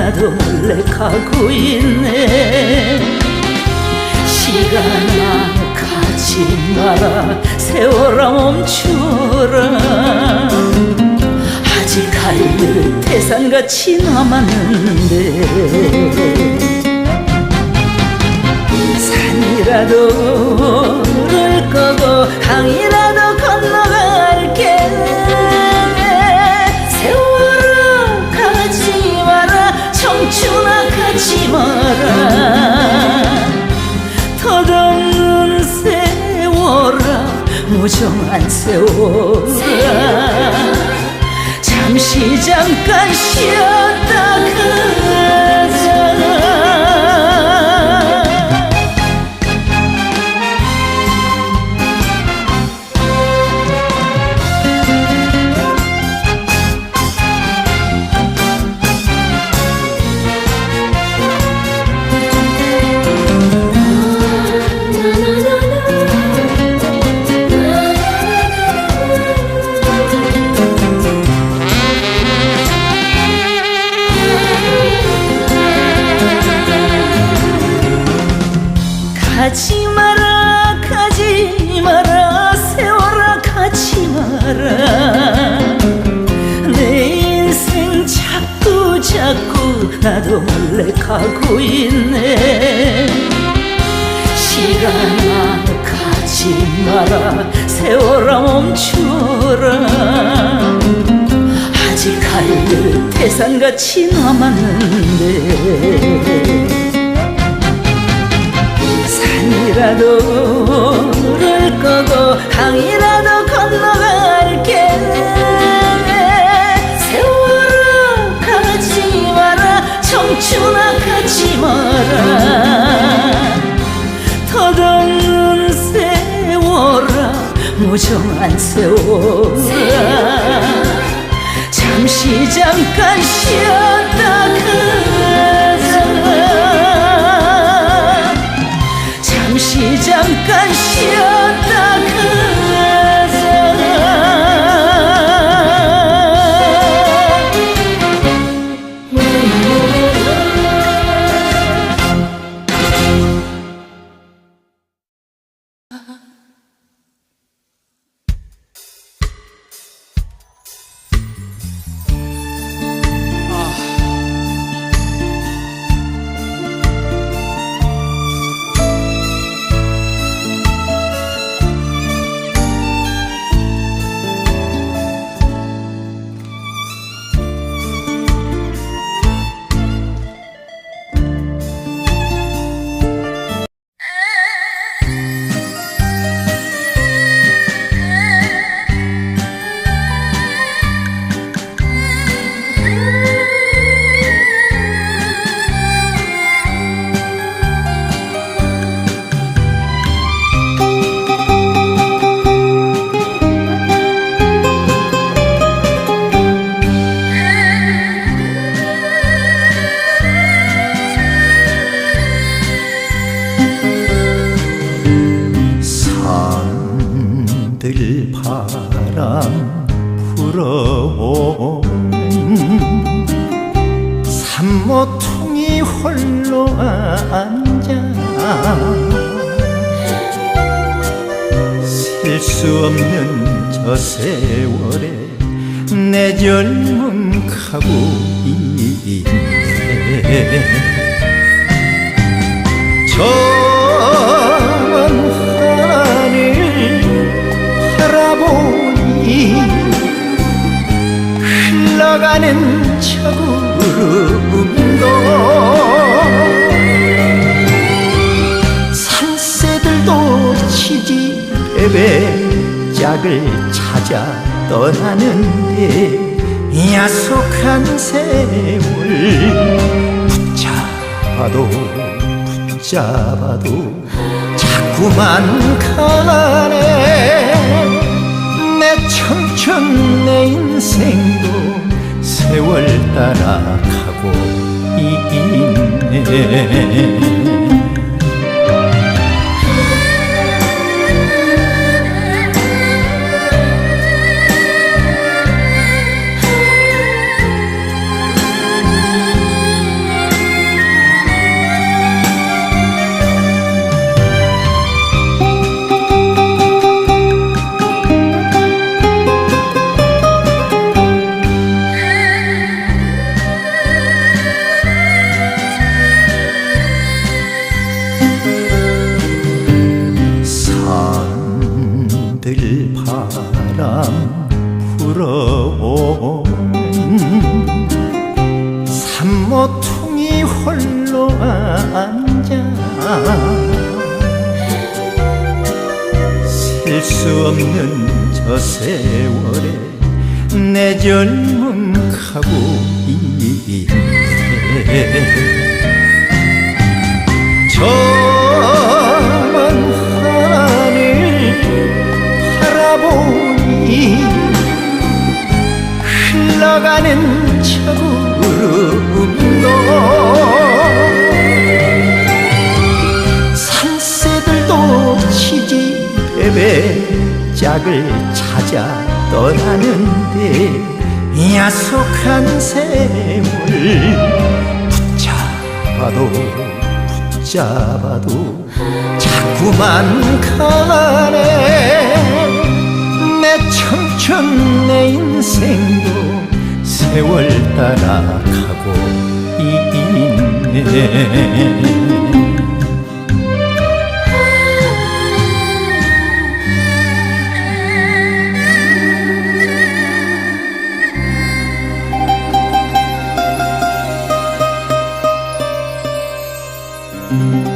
나도 몰래 가고 있네. 시간아 가지 마라. 세월아 멈춰라. 아직 갈 일 태산같이 남았는데. 산이라도 오를 거고 강이라도 무정한 세월아. 잠시 잠깐 쉬었 가지 마라 가지 마라 세월아 가지 마라. 내 인생 자꾸 자꾸 나도 몰래 가고 있네. 시간아 가지 마라 세월아 멈춰라. 아직 갈 일 태산같이 남았는데 산이라도 오를 거고 강이라도 건너갈게. 세월아 가지 마라. 청춘아 가지 마라. 덧없는 세월아 무정한 세월아. 잠시 잠깐 쉬었 산모퉁이 홀로 앉아 셀 수 없는 저 세월에 내 젊음 가고 있네 흘러가는 저 구름도 산새들도 지지배배 짝을 찾아 떠나는데 야속한 세월 붙잡아도 붙잡아도 자꾸만 가네. 내 청춘 내 인생도 세월 따라 가고 있네 불어오는 산모퉁이 홀로 앉아 셀 수 없는 저 세월에 내 젊음 가고 있네 흘러가는 저 구름도 산새들도 지지배배 짝을 찾아 떠나는데 야속한 샘을 붙잡아도 붙잡아도 자꾸만 가네. 내 청춘 내 인생도 세월 따라 가고 있네 thank mm -hmm. you